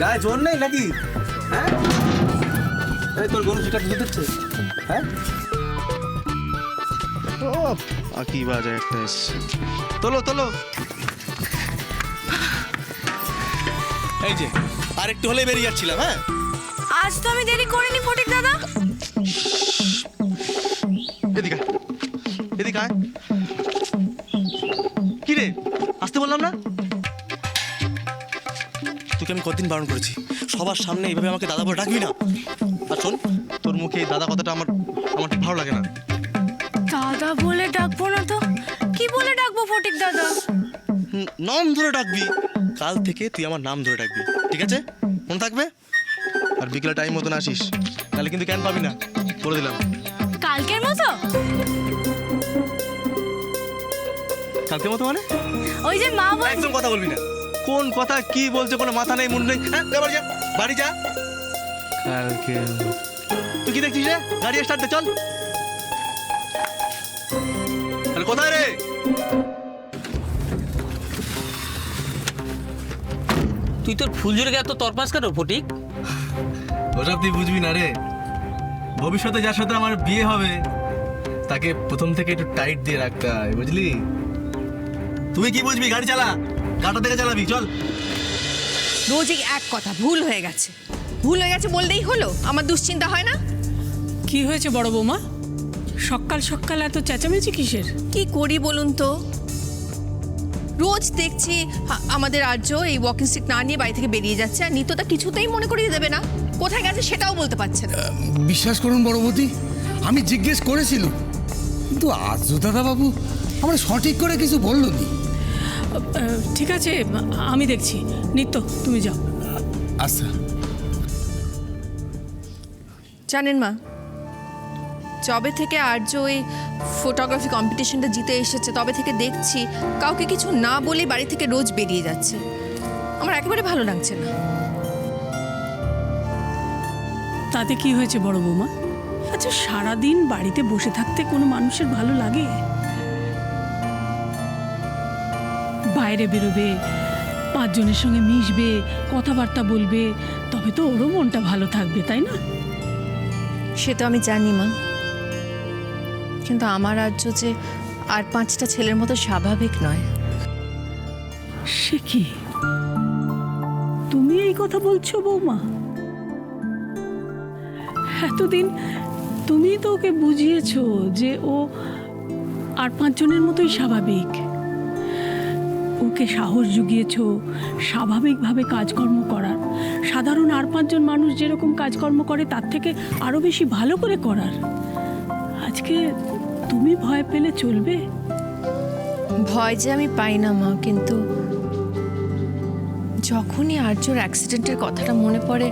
গায়ে জোর নেই নাকি? হ্যাঁ? এই তোর গরু যেটা দুধ দিচ্ছে। হ্যাঁ? ও আকি বাজে একটা এসছে। তোলো তোলো। এই যে আর একটু হলে বেরিয়ে যাচ্ছিলাম হ্যাঁ? আজ তো আমি দেরি করিনি ফটিক দাদা। এদিকে এদিকে আয়। তোকে আমি কতদিন বারণ করেছি? সবার সামনে এইভাবে আমাকে দাদা বলে ডাকবি না? আর শোন তোর মুখে এই দাদা কথাটা আমার আমার ঠিক ভালো লাগে না। দাদা বলে ডাকবো না তো? কি বলে ডাকবো ফটিক দাদা? নাম ধরে ডাকবি। কাল থেকে তুই আমার নাম ধরে ডাকবি ঠিক আছে? মনে থাকবে? আর বিকেলে টাইম মতন আসিস তাহলে কিন্তু কেন পাবি না। বলে দিলাম। কালকের মতো? কালকে মতো মানে? ওই যে মা বল একদম কথা বলবি না। কোন কথা কি বলছে কোনো মাথা নেই মুন্ড নেই? হ্যাঁ যা বাড়ি যা বাড়ি যা। কালকে তুই কি দেখছিস রে? গাড়ি স্টার্ট দে চল। আরে কোথায় রে? তুই তোর ফুলঝুরিকে এত তরপাস কেন ফটিক? ওসব তুই বুঝবি না রে। ভবিষ্যতে যার সাথে আমার বিয়ে হবে তাকে প্রথম থেকে একটু টাইট দিয়ে রাখতে হয় বুঝলি? তুই কি বুঝবি? গাড়ি চালা। গাটা থেকে চালাবি চল। রোজ এই এক কথা ভুল হয়ে গেছে। ভুল হয়ে গেছে বললেই হলো আমার দুশ্চিন্তা হয় না। কি হয়েছে বড় বৌমা? সকাল সকাল এত চেঁচামেচি কিসের? কি করি বলুন তো? রোজ দেখছি আমাদের আর্য এই ওয়াকিং স্টিক না নিয়ে বাড়ি থেকে বেরিয়ে যাচ্ছে আর নিত্যতা কিছুতেই মনে করিয়ে দেবে না। কোথায় গেছে সেটাও বলতে পারছে না। বিশ্বাস করুন বড়বতী আমি জিজ্ঞেস করেছিলাম কিন্তু আজ দাদা বাবু আমরা সঠিক করে কিছু বলল নি। আহ, ঠিক আছে আমি দেখছি। নিত্য তুমি যাও। আচ্ছা। জানেন মা যবে থেকে আর্য ওই ফটোগ্রাফি কম্পিটিশনটা জিতে এসেছে তবে থেকে দেখছি কাউকে কিছু না বলে বাড়ি থেকে রোজ বেরিয়ে যাচ্ছে। আমার একেবারে ভালো লাগছে না। তাতে কি হয়েছে বড় বৌমা? আচ্ছা সারাদিন বাড়িতে বসে থাকতে কোনো মানুষের ভালো লাগে? বাইরে বেরোবে পাঁচজনের সঙ্গে মিশবে কথাবার্তা বলবে তবে তো ওরও মনটা ভালো থাকবে তাই না? সে তো আমি জানি মা। কিন্তু আমার রাজ্য যে আর পাঁচটা ছেলের মতো স্বাভাবিক নয়। সে কি? তুমি এই কথা বলছো বৌমা? এতদিন তুমি তো ওকে বুঝিয়েছো যে ও আর পাঁচজনের মতোই স্বাভাবিক। ওকে সাহস জুগিয়েছ, স্বাভাবিকভাবে কাজকর্ম করার। সাধারণ আর পাঁচজন মানুষ যেরকম কাজকর্ম করে, তার থেকে আরও বেশি ভালো করে করার। আজকে তুমি ভয় পেলে চলবে? ভয় যে আমি পাই না, মা, কিন্তু যখনই আর্যর অ্যাক্সিডেন্টের কথাটা মনে পড়ে,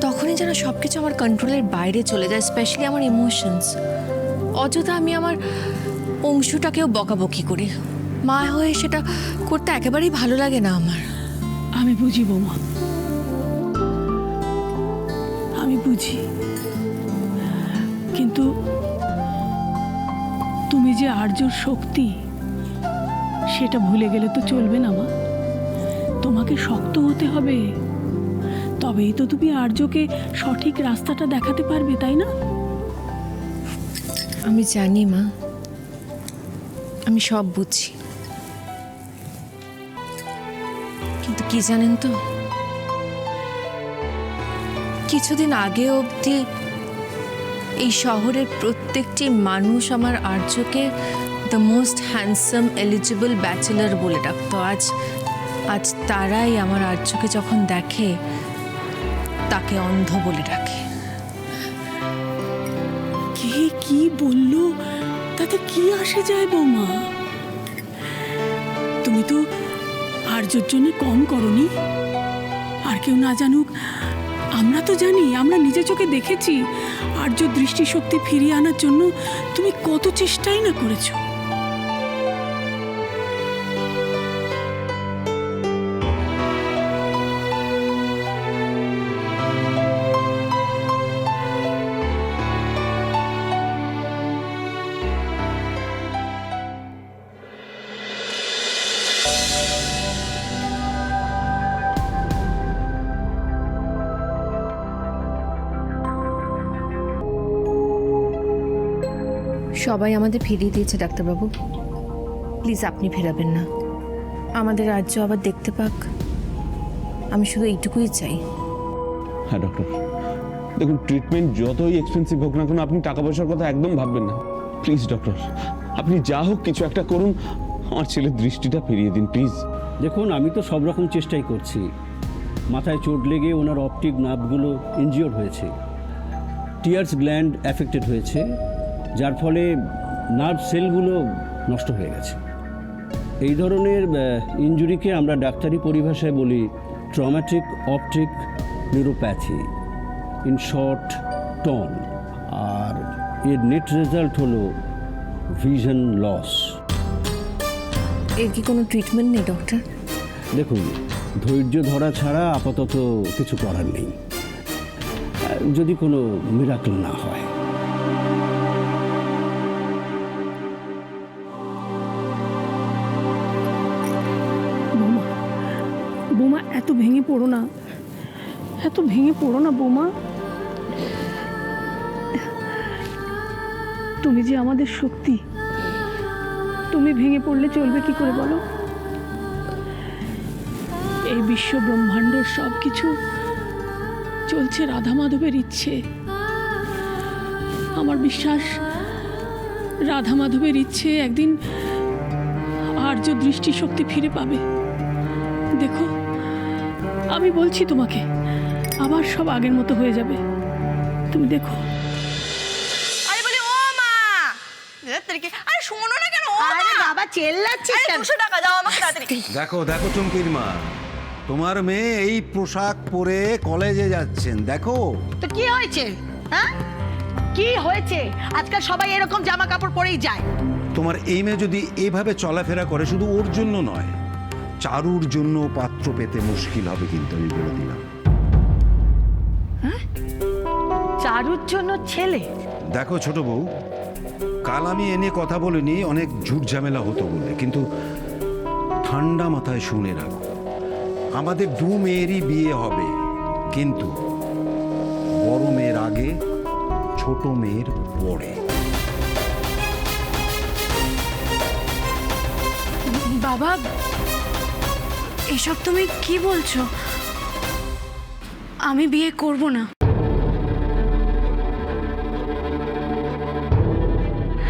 তখনই যেন সব কিছু আমার কন্ট্রোলের বাইরে চলে যায় স্পেশালি আমার ইমোশনস অযথা আমি আমার অংশটাকেও বকাবকি করি। মা হয়ে সেটা করতে একেবারেই ভালো লাগে না আমার। আমি বুঝি বৌমা। আমি বুঝি। কিন্তু তুমি যে আর্যর শক্তি সেটা ভুলে গেলে তো চলবে না মা। তোমাকে শক্ত হতে হবে। তবেই তো তুমি আর্যকে সঠিক রাস্তাটা দেখাতে পারবে তাই না? আমি জানি মা। আমি সব বুঝি কিন্তু কি জানেন তো? কিছুদিন আগে অবধি এই শহরের প্রত্যেকটি মানুষ আমার আর্যকে the most handsome eligible bachelor বলে ডাকতো। আজ আজ তারাই আমার আর্যকে যখন দেখে, তাকে অন্ধ বলে ডাকে। কে কি বলল? তাতে কি আসে যায় বৌমা? তুমি তো আর্যর জন্য কম করনি। আর কেউ না জানুক, আমরা তো জানি, আমরা নিজে চোখে দেখেছি। আর্য দৃষ্টিশক্তি ফিরিয়ে আনার জন্য তুমি কত চেষ্টাই না করেছ। সবাই আমাদের ফিরিয়ে দিয়েছে ডাক্তারবাবু। প্লিজ আপনি ফেরাবেন না। আমাদের রাজ্য আবার দেখতে পাক। আমি শুধু এইটুকুই চাই। হ্যাঁ ডক্টর দেখুন ট্রিটমেন্ট যতই এক্সপেন্সিভ হোক না কেন আপনি টাকা পয়সার কথা একদম ভাববেন না। প্লিজ ডক্টর আপনি যা হোক কিছু একটা করুন। আমার ছেলের দৃষ্টিটা ফিরিয়ে দিন প্লিজ দেখুন আমি তো সব রকম চেষ্টাই করছি। মাথায় চোট লেগে ওনার অপটিক নার্ভগুলো ইনজিওর হয়েছে। টিয়ার্স গ্ল্যান্ড অ্যাফেক্টেড হয়েছে। যার ফলে নার্ভ সেলগুলো নষ্ট হয়ে গেছে। এই ধরনের ইনজুরিকে আমরা ডাক্তারি পরিভাষায় বলি traumatic optic neuropathy in short TON আর এর নেট রেজাল্ট হলো ভিশন লস এর কি কোনো ট্রিটমেন্ট নেই ডক্টর দেখুন ধৈর্য ধরা ছাড়া আপাতত কিছু করার নেই। যদি কোনো মিরাকল না হয়। বোমা, এত ভেঙে পড়ো না। এত ভেঙে পড়ো না বোমা। তুমি যে আমাদের শক্তি, তুমি ভেঙে পড়লে চলবে কি করে বলো? এই বিশ্ব ব্রহ্মাণ্ডর সব কিছু চলছে রাধা মাধবের ইচ্ছে। আমার বিশ্বাস রাধা মাধবের ইচ্ছে একদিন আর্য দৃষ্টিশক্তি ফিরে পাবে। দেখো আমি বলছি তোমাকে আবার সব আগের মতো হয়ে যাবে। তুমি দেখো। আরে বলি ও মা! আরে শোনো না কেন আরে বাবা চেল্লাচ্ছিস কেন? দুশো টাকা দাও আমাকে তাড়াতাড়ি। দেখো দেখো চমকির মা। তোমার মেয়ে এই পোশাক পরে কলেজে যাচ্ছেন দেখো। তো কি হয়েছে? হ্যাঁ? কি হয়েছে? আজকাল সবাই এরকম জামা কাপড় পরেই যায়। তোমার এই মেয়ে যদি এভাবে চলাফেরা করে শুধু ওর জন্য নয় চারুর জন্য পাত্র পেতে মুশকিল হবে কিন্তু আমি বলে দিলাম। চারুর জন্য ছেলে? দেখো ছোট বউ কাল আমি এনে কথা বলিনি অনেক ঝুট ঝামেলা হতো বলে কিন্তু ঠান্ডা মাথায় শুনে রাখো আমাদের দু মেয়েরই বিয়ে হবে কিন্তু বড় মেয়ের আগে ছোট মেয়ের পরে। বাবা এসব তুমি কি বলছো? আমি বিয়ে করব না।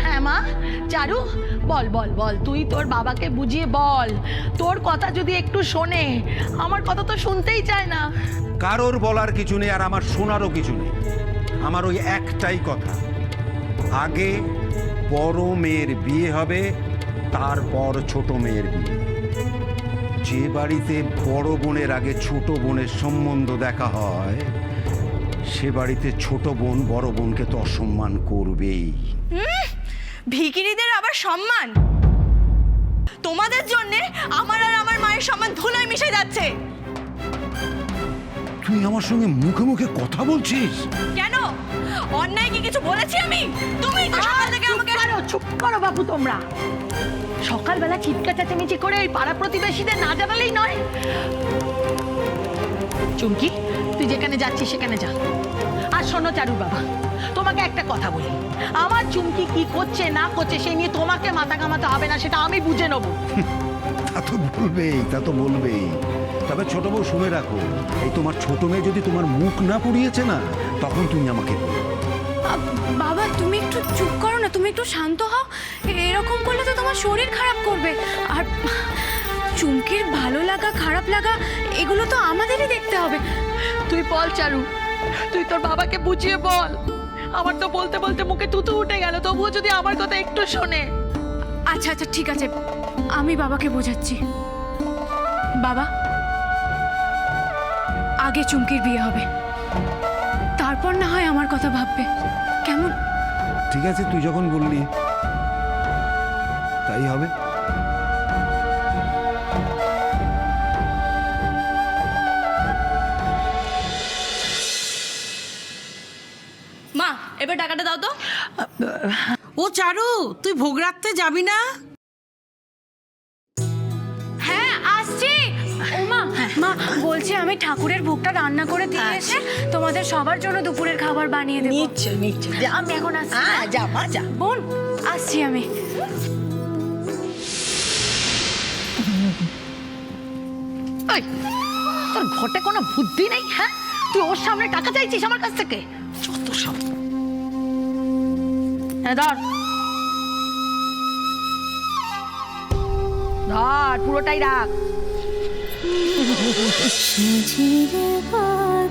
হ্যাঁ মা চারু বল বল বল তুই তোর বাবাকে বুঝিয়ে বল। তোর কথা যদি একটু শোনে আমার কথা তো শুনতেই চায় না। কারোর বলার কিছু নেই আর আমার শোনারও কিছু নেই। আমার ওই একটাই কথা আগে বড় মেয়ের বিয়ে হবে তারপর ছোট মেয়ের বিয়ে। যে বাড়িতে বড় বোনের আগে ছোট বোনের সম্বন্ধ দেখা হয় সে বাড়িতে ছোট বোন বড় বোনকে তো অসম্মান করবেই। ভিকিরিদের আবার সম্মান? তোমাদের জন্য আমার আর আমার মায়ের সম্মান ধুলোয় মিশে যাচ্ছে। তুই আমার সঙ্গে মুখে মুখে কথা বলছিস? কেন? অন্যায় কি কিছু বলেছি আমি? তুমি তো সকাল থেকে চুপ করো বাবু তোমরা। সকালবেলা চিৎকার চেঁচামেচি করে ওই পাড়া প্রতিবেশীদের না জানালেই নয়। চুমকি তুই যেখানে যাচ্ছিস সেখানে যা। আর শোনো চারু বাবা তোমাকে একটা কথা বলি। আমার চুমকি কি করছে না করছে সেই নিয়ে তোমাকে মাথা কামাতে হবে না সেটা আমি বুঝে নেব। তা তো বলবেই তা তো বলবেই। তবে ছোট বউ শুনে রাখো এই তোমার ছোট মেয়ে যদি তোমার মুখ না পুড়িয়েছে না তখন তুমি আমাকে বলো। বাবা তুমি একটু চুপ করো তুমি একটু শান্ত হও। এরকম করলে তো তোমার শরীর খারাপ করবে। আর চুমকির ভালো লাগা খারাপ লাগা এগুলো তো আমাদেরই দেখতে হবে। তুই বল চারু। তুই তোর বাবাকে বুঝিয়ে বল। আমার তো বলতে বলতে মুখে তুতু উঠে গেল তবুও যদি আমার কথা একটু শোনে। আচ্ছা আচ্ছা ঠিক আছে। আমি বাবাকে বোঝাচ্ছি। বাবা আগে চুমকির বিয়ে হবে। তারপর না হয় আমার কথা ভাববে। কেমন? ঠিক আছে, তুই যখন বললি, তাই হবে। মা, এবার টাকাটা দাও তো। ও চারু, তুই ভোগ রাখতে যাবি না? বলছি আমি ঠাকুরের ভোগটা রান্না করে দিয়ে এসে তোমাদের সবার জন্য দুপুরের খাবার বানিয়ে দেবো। নিচ্ছে নিচ্ছে আমি এখন আসছি। হ্যাঁ যা মা যা। বোন আসছি আমি। তোর ঘটে কোনো বুদ্ধি নেই হ্যাঁ? তুই ওর সামনে টাকা চাইছিস আমার কাছ থেকে? যত সব। হ্যাঁ ধর। ধর পুরোটাই রাখ। 想起你我